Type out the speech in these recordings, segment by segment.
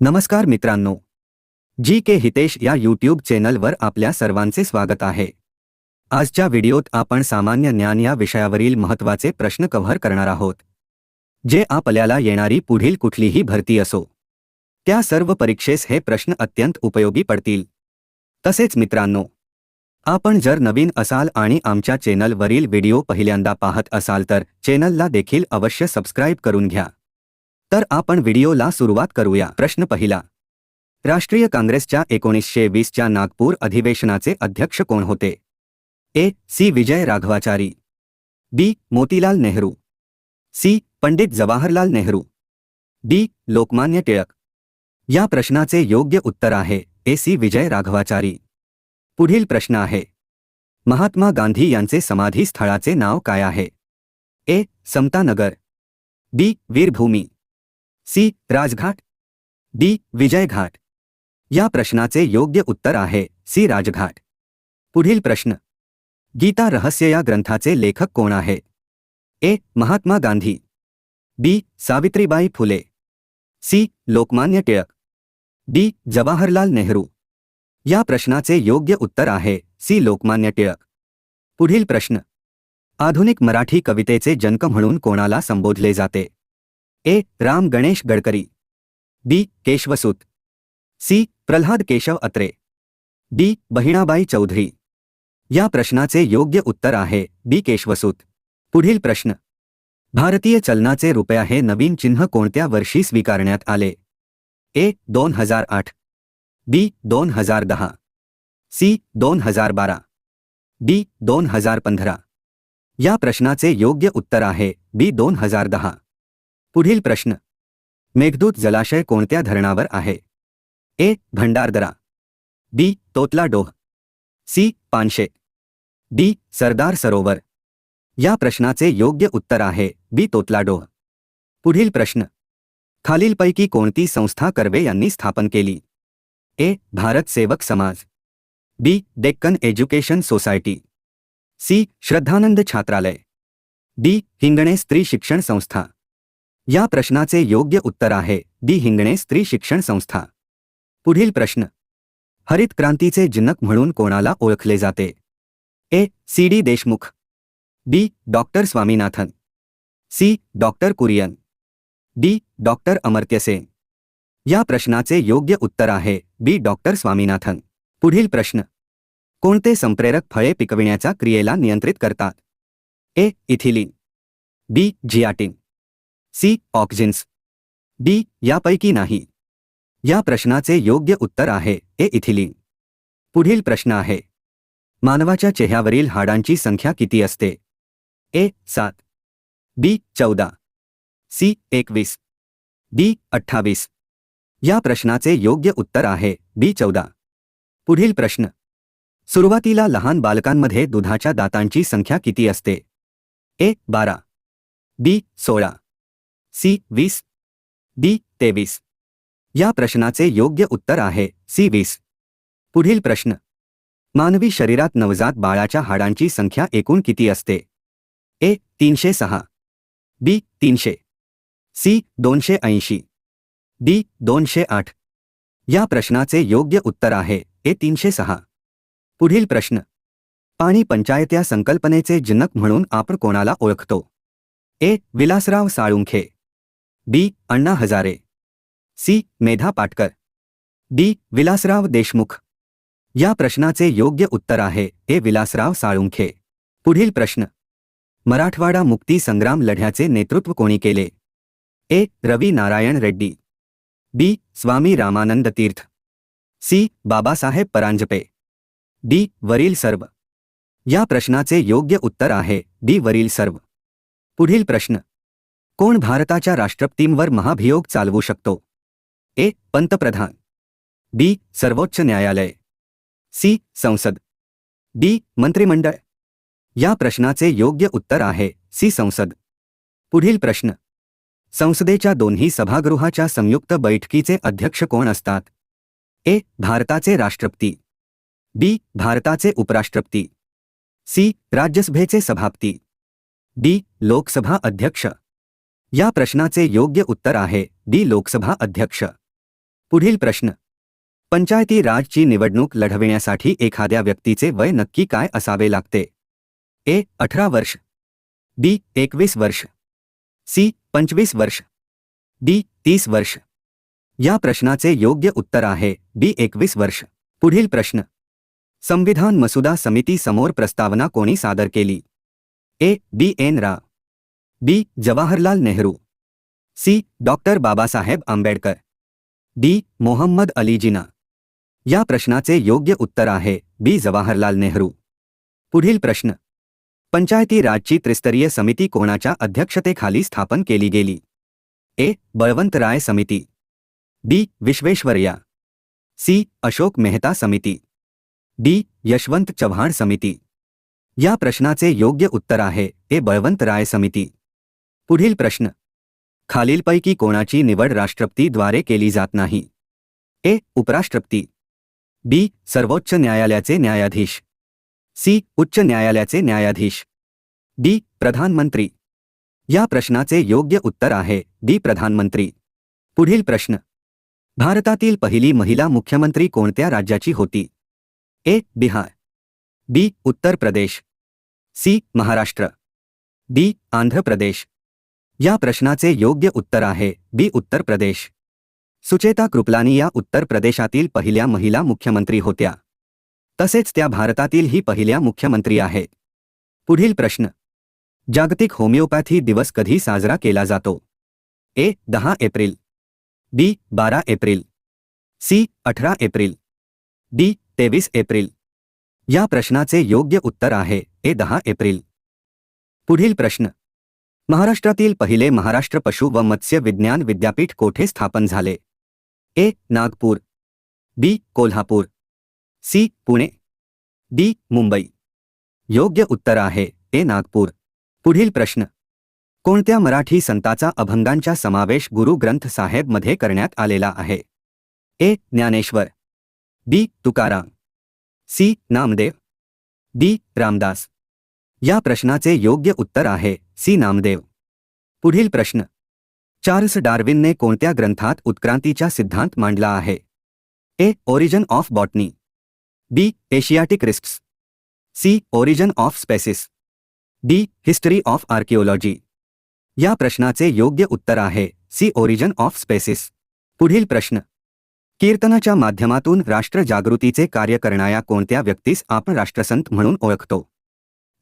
नमस्कार मित्रांनो. जी के हितेश या यूट्यूब चॅनलवर आपल्या सर्वांचे स्वागत आहे. आजच्या व्हिडिओत आपण सामान्य ज्ञान या विषयावरील महत्त्वाचे प्रश्न कव्हर करणार आहोत. जे आपल्याला येणारी पुढील कुठलीही भरती असो. त्या सर्व परीक्षेस हे प्रश्न अत्यंत उपयोगी पडतील. तसेच मित्रांनो आपण जर नवीन असाल आणि आमच्या चॅनलवरील व्हिडिओ पहिल्यांदा पाहत असाल तर चॅनलला देखील अवश्य सबस्क्राईब करून घ्या. तर आपण व्हिडिओला सुरुवात करूया. प्रश्न पहिला. राष्ट्रीय काँग्रेसच्या एकोणीसशे वीसच्या नागपूर अधिवेशनाचे अध्यक्ष कोण होते? A. C. Vijay Raghavachari. B. Motilal Nehru. C. Pandit Jawaharlal Nehru. D. Lokmanya Tilak. या प्रश्नाचे योग्य उत्तर आहे. ए. सी. विजय राघवाचारी. पुढील प्रश्न आहे. महात्मा गांधी यांचे समाधी स्थळाचे नाव काय आहे? A. Samatanagar. B. Veerbhoomi. C. Rajghat. D. Vijayghat. या प्रश्नाचे योग्य उत्तर आहे. सी. राजघाट. पुढील प्रश्न. गीता रहस्य या ग्रंथाचे लेखक कोण आहे? A. Mahatma Gandhi. B. Savitribai Phule. C. Lokmanya Tilak. D. Jawaharlal Nehru. या प्रश्नाचे योग्य उत्तर आहे. सी. लोकमान्य टिळक. पुढील प्रश्न. आधुनिक मराठी कवितेचे जनक म्हणून कोणाला संबोधले जाते? A. Ram Ganesh Gadkari. B. Keshavsut. C. Pralhad Keshav Atre. D. Bahinabai Chaudhari. या प्रश्नाचे योग्य उत्तर आहे बी. केशवसूत. पुढील प्रश्न. भारतीय चलनाचे रुपया हे नवीन चिन्ह कोणत्या वर्षी स्वीकारण्यात आले? ए. दोन हजार आठ. बी. दोन हजार दहा. सी. दोन हजार बारा. डी. दोन हजार पंधरा. या प्रश्नाचे योग्य उत्तर आहे बी. दोन हजार दहा. पुढील प्रश्न. मेघदूत जलाशय कोणत्या धरणावर आहे? A. Bhandardara. B. Totla Doh C. Panshet. D. Sardar Sarovar. या प्रश्नाचे योग्य उत्तर आहे बी. तोतला डोह पुढील प्रश्न. खालीलपैकी कोणती संस्था कर्वे यांनी स्थापन केली? A. Bharat Sevak Samaj. B. Deccan education society. C. Shraddhanand Chhatralaya. D. Hingne Stri Shikshan Sanstha. या प्रश्नाचे योग्य उत्तर आहे डी हिंगणे स्त्री शिक्षण संस्था. पुढील प्रश्न. हरित क्रांतीचे जनक म्हणून कोणाला ओळखले जाते? A. C. D. Deshmukh. B. Doctor Swaminathan. C. Doctor Kurien. D. Doctor Amartya Sen या प्रश्नाचे योग्य उत्तर आहे बी. डॉक्टर स्वामीनाथन. पुढील प्रश्न. कोणते संप्रेरक फळे पिकविण्याच्या क्रियेला नियंत्रित करतात? A. Ethylene. B. Zeatin. C. Auxins. D. यापैकी नाही. या प्रश्नाचे योग्य उत्तर आहे. ए. इथिलीन. पुढील प्रश्न आहे. मानवाच्या चेहऱ्यावरील हाडांची संख्या किती असते? ए. सात. बी. चौदा. सी. एकवीस. डी. अठ्ठावीस. या प्रश्नाचे योग्य उत्तर आहे. बी. चौदा. पुढील प्रश्न. सुरुवातीला लहान बालकांमध्ये दुधाच्या दातांची संख्या किती असते? ए. बारा. बी. सोळा. सी वीस. डी तेवीस. या प्रश्नाचे योग्य उत्तर आहे सी वीस. पुढील प्रश्न. मानवी शरीरात नवजात बाळाच्या हाडांची संख्या एकूण किती असते? ए तीनशे सहा. बी तीनशे. सी दोनशे ऐंशी. डी दोनशे आठ. या प्रश्नाचे योग्य उत्तर आहे ए तीनशे सहा. पुढील प्रश्न. पाणी पंचायत या संकल्पनेचे जनक म्हणून आपण कोणाला ओळखतो? A Vilasrao Salunkhe. B. Anna Hazare. C. Medha Patkar. D. Vilasrao Deshmukh. या प्रश्नाचे योग्य उत्तर आहे ए विलासराव साळुंखे. पुढील प्रश्न. मराठवाडा मुक्ती संग्राम लढ्याचे नेतृत्व कोणी केले? A. Ravi Narayan Reddy. B. Swami Ramanand Tirth. C. Babasaheb Paranjape. D. वरील सर्व. या प्रश्नाचे योग्य उत्तर आहे डी वरील सर्व. पुढील प्रश्न. कोण भारताच्या राष्ट्रपतींवर महाभियोग चालवू शकतो? ए. पंतप्रधान. बी. सर्वोच्च न्यायालय. सी. संसद. डी. मंत्रिमंडळ. या प्रश्नाचे योग्य उत्तर आहे सी. संसद. पुढील प्रश्न. संसदेच्या दोन्ही सभागृहाच्या संयुक्त बैठकीचे अध्यक्ष कोण असतात? ए. भारताचे राष्ट्रपती. बी. भारताचे उपराष्ट्रपती. सी. राज्यसभेचे सभापती. डी. लोकसभा अध्यक्ष. या प्रश्नाचे योग्य उत्तर आहे डी लोकसभा अध्यक्ष. पुढील प्रश्न. पंचायती राजची निवडणूक लढविण्यासाठी एखाद्या व्यक्तीचे वय नक्की काय असावे लागते? ए अठरा वर्ष. बी एकवीस वर्ष. सी पंचवीस वर्ष. डी तीस वर्ष. या प्रश्नाचे योग्य उत्तर आहे बी एकवीस वर्ष. पुढील प्रश्न. संविधान मसुदा समिती समोर प्रस्तावना कोणी सादर केली? A B N Rao B Jawaharlal Nehru. C. Doctor Babasaheb Ambedkar. D. Mohammad Ali Jinnah या प्रश्नाचे योग्य उत्तर आहे बी. जवाहरलाल नेहरू. पुढील प्रश्न. पंचायती राजची त्रिस्तरीय समिती कोणाच्या अध्यक्षतेखाली स्थापन केली गेली? ए. बळवंतराय समिती. बी. विश्वेश्वरया. सी. अशोक मेहता समिती. डी. यशवंत चव्हाण समिती. या प्रश्नाचे योग्य उत्तर आहे ए. बळवंतराय समिती. पुढील प्रश्न. खालीलपैकी कोणाची निवड राष्ट्रपतीद्वारे केली जात नाही? ए. उपराष्ट्रपती. बी. सर्वोच्च न्यायालयाचे न्यायाधीश. सी. उच्च न्यायालयाचे न्यायाधीश. डी. प्रधानमंत्री. या प्रश्नाचे योग्य उत्तर आहे डी. प्रधानमंत्री. पुढील प्रश्न. भारतातील पहिली महिला मुख्यमंत्री कोणत्या राज्याची होती? A. Bihar. B. Uttar Pradesh. C. Maharashtra. D. Andhra Pradesh. या प्रश्नाचे योग्य उत्तर आहे. बी. उत्तर प्रदेश. सुचेता कृपलानी या उत्तर प्रदेशातील पहिल्या महिला मुख्यमंत्री होत्या. तसेच त्या भारतातील ही पहिल्या मुख्यमंत्री आहे. पुढील प्रश्न. जागतिक होमिओपॅथी दिवस कधी साजरा केला जातो? ए. दहा एप्रिल. बी. बारा एप्रिल. सी. अठरा एप्रिल. डी. तेवीस एप्रिल. या प्रश्नाचे योग्य उत्तर आहे. ए. दहा एप्रिल. पुढील प्रश्न. महाराष्ट्रातील पहिले महाराष्ट्र पशु व मत्स्य विज्ञान विद्यापीठ कोठे स्थापन झाले? A. Nagpur B Kolhapur C Pune D Mumbai. योग्य उत्तर आहे ए. नागपूर. पुढील प्रश्न. कोणत्या मराठी संताचा अभंगांचा समावेश गुरु ग्रंथ साहेबमध्ये करण्यात आलेला आहे? A. Dnyaneshwar B Tukaram C Namdev D Ramdas. या प्रश्नाचे योग्य उत्तर आहे. सी. नामदेव. पुढील प्रश्न. चार्ल्स डार्विनने कोणत्या ग्रंथात उत्क्रांतीचा सिद्धांत मांडला आहे? A. Origin of botany. B. Asiatic researches C. Origin of species. D. History of archaeology. या प्रश्नाचे योग्य उत्तर आहे. सी. Origin of species. पुढील प्रश्न. कीर्तनाच्या माध्यमातून राष्ट्र जागृतीचे कार्य करणाऱ्या कोणत्या व्यक्तीस आपण राष्ट्रसंत म्हणून ओळखतो?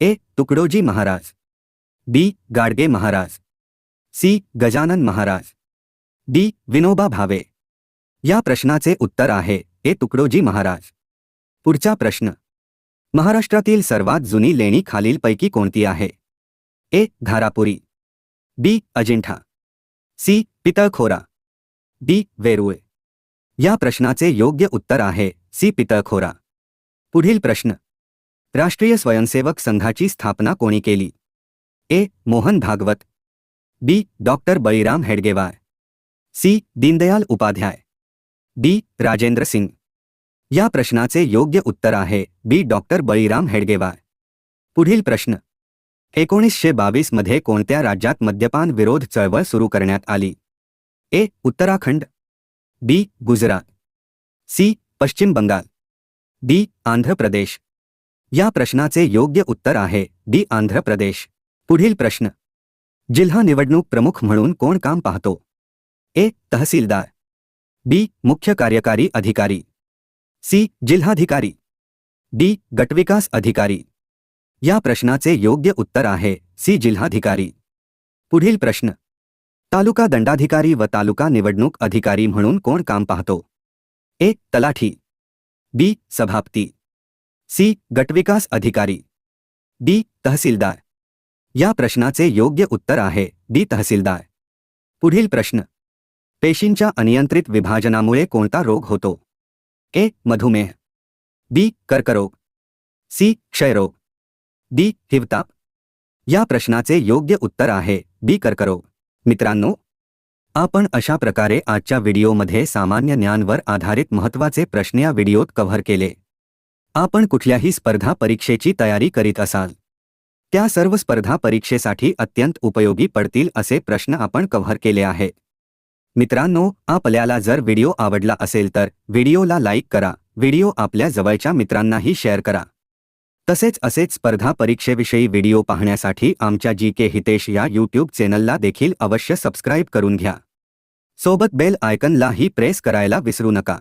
A Tukdoji Maharaj. B Gadge Maharaj. C Gajanan Maharaj. D Vinoba Bhave. या प्रश्नाचे उत्तर आहे ए तुकडोजी महाराज. पुढचा प्रश्न. महाराष्ट्रातील सर्वात जुनी लेणी खालीलपैकी कोणती आहे? A Dharapuri. B Ajintha. C Pitalkhora. D Verul. या प्रश्नाचे योग्य उत्तर आहे सी पितळखोरा. पुढील प्रश्न. राष्ट्रीय स्वयंसेवक संघाची स्थापना कोणी केली? A. Mohan Bhagwat. B. Doctor Baliram Hedgewar. C. Deendayal Upadhyay. D. Rajendra Singh. या प्रश्नाचे योग्य उत्तर आहे बी. डॉक्टर बळीराम हेडगेवार. पुढील प्रश्न. एकोणीसशे बावीस मध्ये कोणत्या राज्यात मद्यपान विरोध चळवळ सुरू करण्यात आली? A. Uttarakhand. B. Gujarat. C. Paschim Bengal. D. Andhra Pradesh. या प्रश्नाचे योग्य उत्तर आहे. डी. आंध्र प्रदेश. पुढील प्रश्न. जिल्हा निवडणूक प्रमुख म्हणून कोण काम पाहतो? ए. तहसीलदार. बी. मुख्य कार्यकारी अधिकारी. सी. जिल्हाधिकारी. डी. गटविकास अधिकारी. या प्रश्नाचे योग्य उत्तर आहे. सी. जिल्हाधिकारी. पुढील प्रश्न. तालुका दंडाधिकारी व तालुका निवडणूक अधिकारी म्हणून कोण काम पाहतो? ए. तलाठी. बी. सभापती. सी. गटविकास अधिकारी. डी. तहसीलदार. या प्रश्नाचे योग्य उत्तर आहे. डी. तहसीलदार. पुढील प्रश्न. पेशींच्या अनियंत्रित विभाजनामुळे कोणता रोग होतो? ए. मधुमेह. बी. कर्करोग. सी. क्षयरोग. डी. हिवताप. या प्रश्नाचे योग्य उत्तर आहे. बी. कर्करोग. मित्रांनो आपण अशा प्रकारे आजच्या व्हिडिओमध्ये सामान्य ज्ञानवर आधारित महत्त्वाचे प्रश्न या व्हिडिओत कव्हर केले. आपण कुठल्याही स्पर्धा परीक्षेची तयारी करीत असाल. त्या सर्व स्पर्धा परीक्षेसाठी अत्यंत उपयोगी पडतील असे प्रश्न आपण कव्हर केले आहे मित्रांनो आपल्याला जर व्हिडिओ आवडला असेल तर व्हिडिओला लाईक करा व्हिडिओ आपल्या जवळच्या मित्रांनाही शेअर करा. तसेच असेच स्पर्धा परीक्षेविषयी व्हिडिओ पाहण्यासाठी आमच्या जी के हितेश या यूट्यूब चॅनलला देखील अवश्य सबस्क्राईब करून घ्या. सोबत बेल आयकनलाही प्रेस करायला विसरू नका.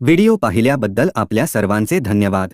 व्हिडिओ पाहिल्याबद्दल आपल्या सर्वांचे धन्यवाद.